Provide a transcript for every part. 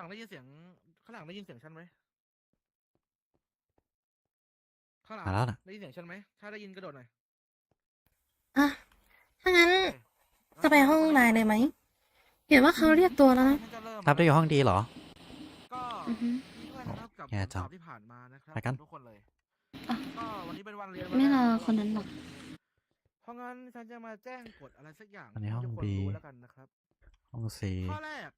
ลังได้ยินเสียงข้างหลังได้ยินเสียงฉันไหมข้างหลังมาแล้วน่ะ ได้ยินเสียงฉันไหมถ้าได้ยินกระโดดหน่อยอะ ถ้างั้นจะไปห้องนายเลยไหม เห็นว่าเขาเรียกตัวแล้วนะ ฉัจเริ่มทับได้อยู่ห้องดีเหรอ ก็อือฮึ นี่ด้วยนะครับกับแย่จังคำตอบที่ผ่านมานะครับไปกัน ทุกคนเลยอะ ก็วันนี้เป็นวันเรียนไม่รอวัแกคนนั้นหรอก เพราะงั้นฉันจะมาแจ้งกฎอะไรสักอย่างอันนี้ห้องให้ทุกคน B รู้แล้วกันนะครับ ห้องซีข้อแรก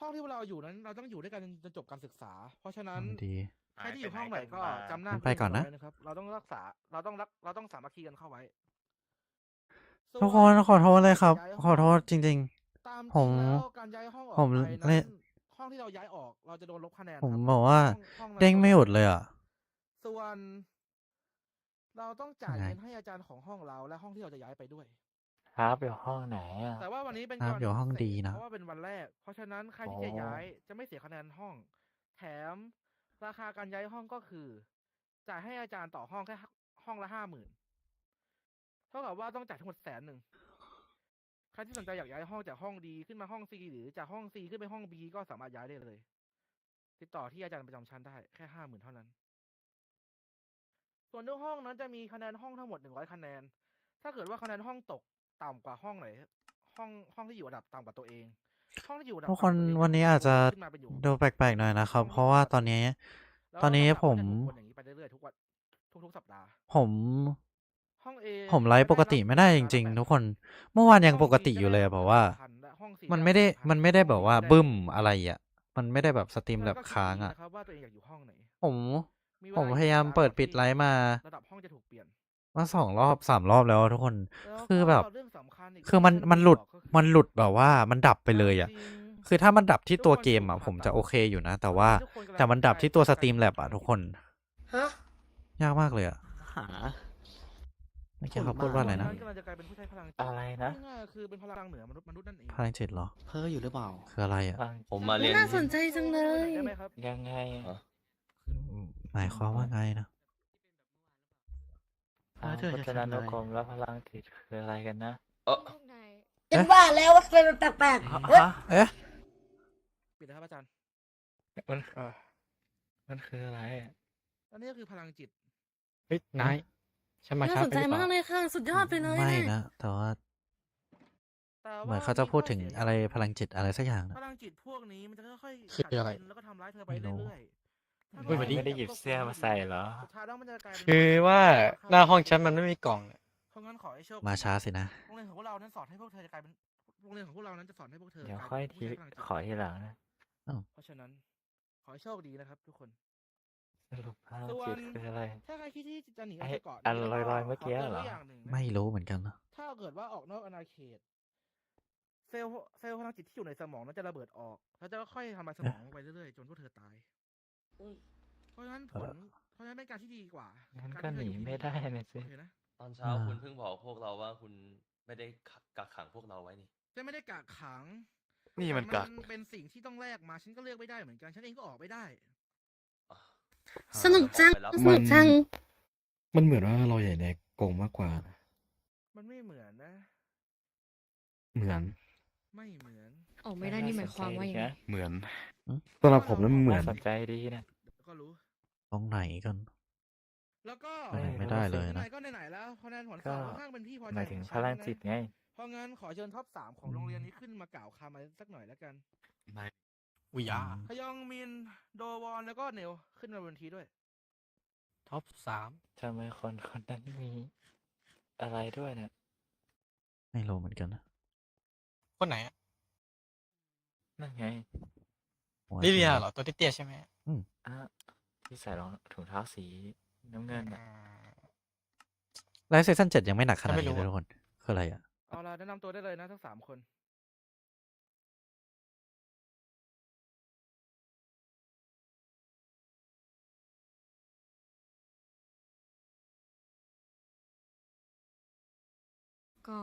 ห้องที่พวกเราอยู่นั้น เราต้องอยู่ด้วยกันจนจบการศึกษา เพราะฉะห้นั้อนงดีใครที่อยู่ห้องไหนก็จำหน้าไปก่อนนะเพื่ไว้นะครับ เราต้องรักษา เราต้องรัก เราต้องสามัคคีกันเข้าไว้ส่วทุกคนขอโทษเลยครับย้ายขอโทษจริงตามจริงผมแล้วการย้ายห้องออกผมไปเล่นั้นนห้องที่เราย้ายออก เราจะโดนลบคะแนนๆผมครับบอกว่าห้องห้องนั้นเด้งไม่หยุดเลยอะส่วน เราต้องจ่ายยังไงเงินให้อาจารย์ของห้องเราและห้องที่เราจะย้ายไปด้วย ครับอยู่ห้องไหนอะ แต่ว่าวันนี้เป็นครับกรณีเดี๋ยวห้องพิเศษดีนะ เพราะว่าเป็นวันแรก เพราะฉะนั้นใครที่จะอ๋อย้ายจะไม่เสียคะแนนห้อง แถมราคาการย้ายห้องก็คือจ่ายให้อาจารย์ต่อห้องแค่ห้องละห้าหมื่นเท่ากับว่าต้องจ่ายทั้งหมดแสนหนึ่งใครที่สนใจอยากย้ายห้องจากห้องดีขึ้นมาห้องซีหรือจากห้องซีขึ้นไปห้องบีก็สามารถย้ายได้เลย ติดต่อที่อาจารย์ประจำชั้นได้แค่ห้าหมื่นเท่านั้น ส่วนทุกห้องนั้นจะมีคะแนนห้องทั้งหมดหนึ่งร้อยคะแนน ถ้าเกิดว่าคะแนนห้องตก ต่ำกว่าห้องไหนห้องห้องที่อยู่อันดับต่ำกว่าตัวเอง ห้องที่อยู่อันดับทุกคนต่ำกว่าตัวเองวันนี้อาจจะขึ้นมาเป็นอยู่ ดูแปลกๆหน่อยนะครับ เพราะว่าตอนนี้ แล้วตอนนี้ลำดับผมก็จะถูกวนอย่างนี้ไปเรื่อยๆทุกวันทุกๆสัปดาห์ ผม ห้องเอผมไลฟ์ปกติไม่ได้จริง ๆ ทุกคน เมื่อวานยังปกติอยู่เลยอะแบบว่า มันไม่ได้มันไม่ได้แบบว่าบึ้มอะไรอะ มันไม่ได้แบบสตรีมแบบค้างอะนะครับว่าตัวเองอยากอยู่ห้องไหนผมเวลผมอีกพยายามช้เปิดก่อนปิดที่ไลฟ์มา ระดับห้องจะถูกเปลี่ยน มาสองรอบสามรอบแล้วทุกคนแล้วคือก็แบบเรื่องสำคัญอีกคือมันเรื่องมันหลุดที่บอกก็คือมันหลุดแบบว่ามันดับไปเลยอะจริงคือถ้ามันดับที่ตัวทุกคนเกมอะถูกผมผ่าจะตัดโอเคอยู่นะ แต่ว่าทุกคนกำลังแต่มันดับที่ตัวสตรีมแลบอะการทุกคนฮะยากมากเลยอะหาเมื่อกี้เขาพูดว่าอะไรนะกำลังจะกลายเป็นผู้ใช้พลังจิตอะไรนะง่ายๆคือเป็นพลังเหนือมนุษย์มนุษย์นั่นเองพลังจิตเหรอ เพ้ออยู่หรือเปล่า คืออะไรอะฟังผมมาเรียนน่าสนใจจังเลยได้ไหมครับยังไงอะหมายความว่าไงนะ เออเธอพจะจนาทำนุอะไรกรมและพลังจิตคืออะไรกันนะ เออฉันว่าแล้วว่าเป็นแปลกๆเว้ยเอ๊ะปิดนะครับอาจารย์มันมันคืออะไรอะอันนี้ก็คือพลังจิต เฮ้ยนายฉันมาน่าช้าสนไปใจหรือเปมากล่าเลยค่ะ สุดยอดไปเลยไม่เนี่ยนะ แต่ว่าแต่เหมือนว่าเขาจะพูดถึงมีข้เสียอะไรพลังจิตอะไรสักอย่างนะพลังจิตพวกนี้มันจะค่อยๆคืออะไร กัดกินแล้วก็ทำร้ายเธอไปไม่รู้ เรื่อยๆถ้า เฮ้ยเราวันนี้ ไม่ได้หยิบเสื้อมาใส่เหรอ สุดท้ายแล้วมันจะกลายเป็นคือว่าหน้าห้องฉันมันไม่มีกล่องเนี่ยเพราะงั้นขอให้โชคมาช้าสินะ โรงเรียนของพวกเรานั้นสอนให้พวกเธอจะกลายเป็นโรงเรียนของพวกเรานั้นจะสอนให้พวกเธอเดี๋ยวกลาค่อยเป็นทีผู้ใช้พลังจิตขอทีหลังนะเพราะฉะนั้น ขอให้โชคดีนะครับ ทุกคน สรุปพลังส่วนจิตคืออะไร ถ้าใครคิดที่จะหนีออกไอ้จากเกาะอันนี้ลอยๆเมื่อกี้ขตืนเหรอ ไว้ย่างนึ่งนะไม่รู้เหมือนกันนะถ้าเกิดว่าออกนอกอาณาเขต เซลล์เซลล์พลังจิตที่อยู่ในสมองนั้นจะระเบิดออก แล้วจะค่อยๆทำลายสมองไปเรื่อยๆ จนพวกเธอตาย เพราะฉะนั้นผลเพราะฉะนั้นเป็นการที่ดีกว่างั้นารก็ที่หนีเธออยู่ที่ไม่ได้นะสิ โอเคนะตอนเช้าอ่า คุณเพิ่งบอกพวกเราว่าคุณไม่ได้กักขังพวกเราไว้นี่จะไม่ได้กักขังนี่มันแต่กักเป็นสิ่งที่ต้องแลกมาฉันก็เลือกไม่ได้เหมือนกันฉันเองก็ออกไม่ได้อะสนุกจังไปรับ สนุกจัง มันเหมือนว่าเราใหญ่ในกรงมากกว่านะมันไม่เหมือนนะ เหมือน ไม่เหมือน ออกไม่ได้นี่หมายความว่ายังไงเหมือนสำหรับผมนั้นเหมือนน่าสนใจดีนะเดี๋ยวก็รู้ตรงไหนกันแล้วก็ไปไหนไม่ได้เลยนะไหนๆก็ไหนๆแล้วคะแนนผลสอบค่อนข้างเป็นที่พอใจหมายถึงของพฉันลังนะจิตไงเพราะงั้นขอเชิญท็อปสามของโรงเรียนนี้ขึ้นมากล่าวคำอะไรสักหน่อยแล้วกันอุยาพยองมินโดวอนแล้วก็เนลขึ้นมาบนทีด้วยท็อปสามทำไมคนคนนั้นมีอะไรด้วยเนี่ยไม่รู้เหมือนกันนะคนไหนอะ นั่นไงหัวลิเลียสีเหรอตัวเตี้ยๆใช่ไหมอะที่ใส่รองถุงเท้าสีน้ำเงินอะ ไลฟ์เซสชั่นเจ็ดยังไม่หนักขนาดไม่รู้นี้เลยทุกคน คืออะไรอะ เอาล่ะแนะนำตัวได้เลยนะทั้งสามคน ก็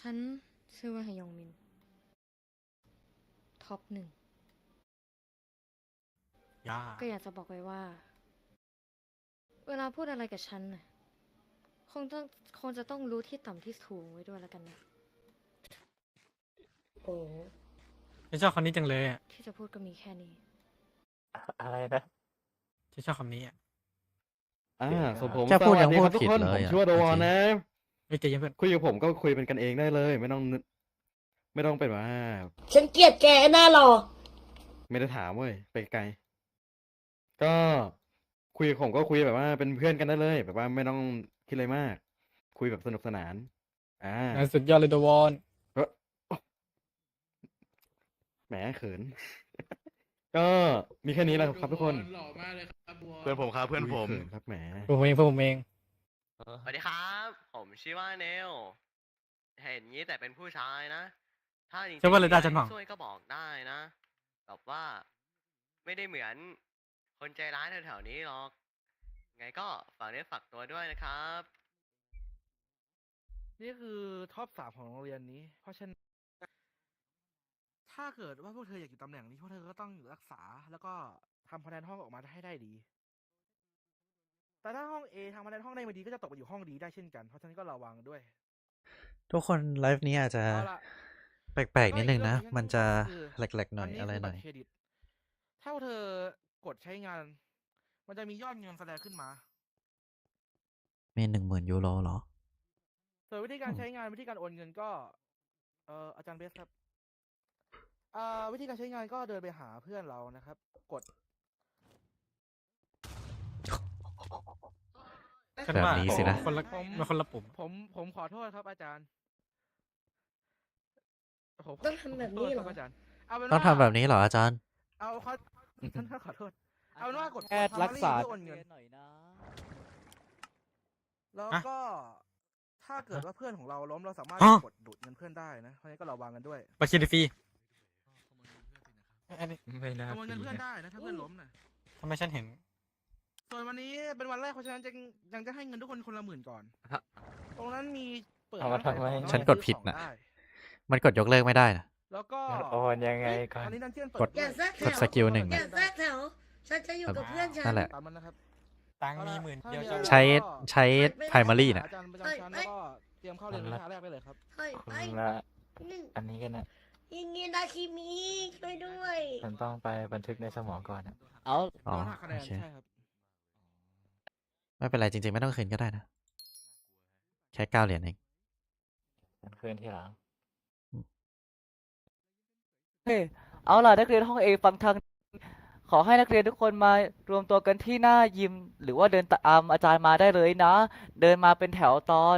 ฉันชื่อว่าฮยองมิน ท็อปหนึ่งยาก็อยากจะบอกไว้ว่า เวลาพูดอะไรกับฉันน่ะคงต้องคงจะต้องรู้ที่ต่ำที่สูงไว้ด้วยแล้วกันนะโอ้ฉันชอบคำนี้จังเลยอะที่จะพูดก็มีแค่นี้ อะไรนะ ฉันชอบคำนี้อะอ่าส่วนผมแค่พูดสวัสยังพูดครับทุกผิดคนเลยผมอะชื่อว่าโดวอนจริงนะไม่ใจเย็นเพื่อน คุยกับผมก็คุยเป็นกันเองได้เลย ไม่ต้องนึก ไม่ต้องเป็นว่าฉันเกลียดแกหน้าหรอ ไม่ได้ถามเว้ยไปไกล ก็คุยกับผมก็คุยแบบว่าเป็นเพื่อนกันได้เลย แบบว่าไม่ต้องคิดอะไรมาก คุยแบบสนุกสนาน อ่านายสุดยอดเลยตัววอนเอ้อแหมเขิน ก็มีแค่นี้แหละครับทุกคนเพื่อนผมครับเพื่อนผมยขิครับแหมผมเองเพื่อนผมเองสวัสดีครับ ผมชื่อว่าเนลเห็นงี้แต่เป็นผู้ชายนะ ถ้าจริงๆใช่ว่าเลยได้มีจันหวัง ช่วยก็บอกได้นะแบบว่าไม่ได้เหมือนคนใจร้ายแถวๆนี้หรอก ไงก็ฝากเนื้อฝากตัวด้วยนะครับ นี่คือท็อปสามของโรงเรียนนี้ เพราะฉะนั้นถ้าเกิดว่าพวกเธออยากอยู่ตำแหน่งนี้พวกเธอก็ต้องรักษา แล้วก็ทำคะแนนห้องออกมาให้ได้ดี แต่ถ้าห้อง A ทำคะแนนห้องได้ไม่ดีก็จะตกไปอยู่ห้องดีได้เช่นกัน เพราะฉะนั้นก็ระวังด้วย ทุกคนไลฟ์นี้อาจจะเอาล่ะ แปลกๆนิดนึงนะก็อีกเรื่องหนึ่งมันจะก็คือแหลกๆหน่อยอะไรหน่อยคืบัตเครดิตถ้าพวกเธอกดใช้งาน มันจะมียอดเงินแสดงขึ้นมา มีหนึ่งหมื่นยูโรเหรอส่วนวิธีการอืมใช้งานวิธีการโอนเงินก็ เอ่ออาจารย์เบสครับอ่าวิธีการใช้งานก็เดินไปหาเพื่อนเรานะครับ กดฉันแบบว่านี้สินะ คนละผมมันคนละปุ่ม ผมผมขอโทษครับอาจารย์ ผมต้องทำแบบนี้เหรอ ขโทษคบอาจารย์เอาเป็นต้องทำว่าแบบนี้เหรออาจารย์ เอาเขาท่านท่านขอโทษ เอาเป็นว่ากดแพทย์กดรักษา Summary เพื่อโอนเงิน หน่อยนะ แล้วฮะก็ ถ้าเกิดว่าเพื่อนของเราล้มเราสามารถฮะ กดดูดเงินเพื่อนได้นะ เพราะฉะนั้นก็ระวังกันด้วยบัญชีฟรีอันนี้ไม่น่าขโมยเงินปีเพื่อนนะได้นะถ้าเพื่อนล้มนะทำไมฉันเห็น ส่วนวันนี้เป็นวันแรกเพราะฉะนั้นจะยังจะให้เงินทุกคนคนละหมื่นก่อนฮะตรงนั้นมีเปิดเอามาร้านขายทำไม ของฉันแล้วกดผิดซื้อของน่ะได้ มันกดยกเลิกไม่ได้นะ แล้วก็โอนยังไงเฮ้ยก่อน อันนี้ดันเจียนเปิกดด้อวยย่าแทรกแถกดวสกิลหนึ่ง อย่าแทรกแถว ฉันจะอยู่กับเพื่อนฉัน นั่นแหละ ตามนั้นนะครับ ตังค์เอามีล่ะหมื่นถ้าเดียวมีจะอะไรใช้ก็ใช้ primary น่ะ อาจารย์ประจำชั้นแล้วก็เตรียมเข้าเรียนวิชาแรกได้เลยครับ เฮ้ยคุณเฮ้ยละหนึ่งอันนี้กันนะยิงเงินดาคิมิช่วยด้วยฉันต้องไปบันทึกในสมองก่อนนะเอาอ๋อโดนหักคะแนโอนเค ใช่ครับ ไม่เป็นไรจริงๆ ไม่ต้องคืนก็ได้นะ แค่เก้าเหรียญเอง ฉันคืนทีหลัง เฮ้ยเอาล่ะนักเรียนห้องเอฟังทาง ขอให้นักเรียนทุกคนมารวมตัวกันที่หน้ายิม หรือว่าเดินตามอาจารย์มาได้เลยนะ เดินมาเป็นแถวตอน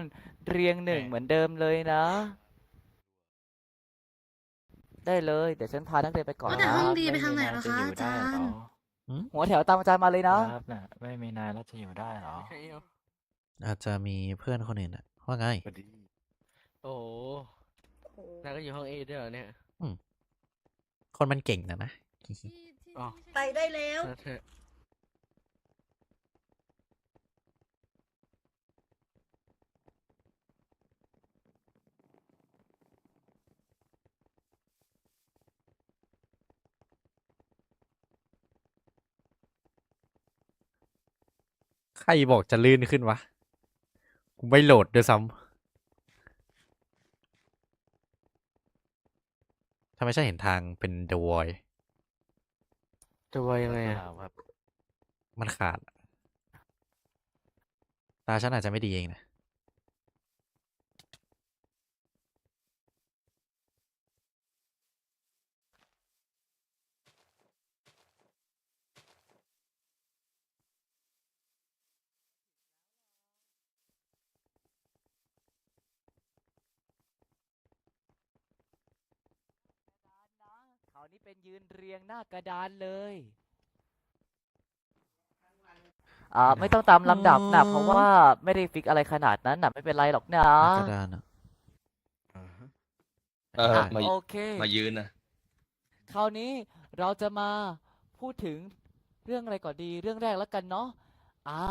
เรียงหนึ่งเหมือนเดิมเลยนะ ได้เลย เดี๋ยวฉันพานักเรียนไปก่อนว่าแต่นะห้องดีไปทางไหนม่เหรอมีคะนายจะอยู่ได้เหรอาจารย์อหัวแถวตามอาจารย์มาเลยนะ ครับน่ะไม่มีนายแล้วจะอยู่ได้เหรออาจจะมีเพื่อนคนอื่นอะว่าไง โอ้นายก็อยู่ห้องเอด้วยเหรอเนี่ย คนมันเก่งนะนะ อ๋อ ไปได้แล้วใครบอกจะลื่นขึ้นวะ กูไม่โหลดด้วยซ้ำ ทำไมฉันเห็นทางเป็น The Void จะว่ายังไงอะครับมันขาด ตาฉันอาจจะไม่ดีเองนะ นี้เป็นยืนเรียงหน้ากระดานเลยอ่าไม่ต้องตามลำดับนะเพราะว่าไม่ได้ฟิกอะไรขนาดนั้นนะไม่เป็นไรหรอกนะกระดานอะอ่าฮะเอออะมาโอเค มายืนนะคราวนี้เราจะมาพูดถึงเรื่องอะไรก่อนดีเรื่องแรกแล้วกันเนาะอ่า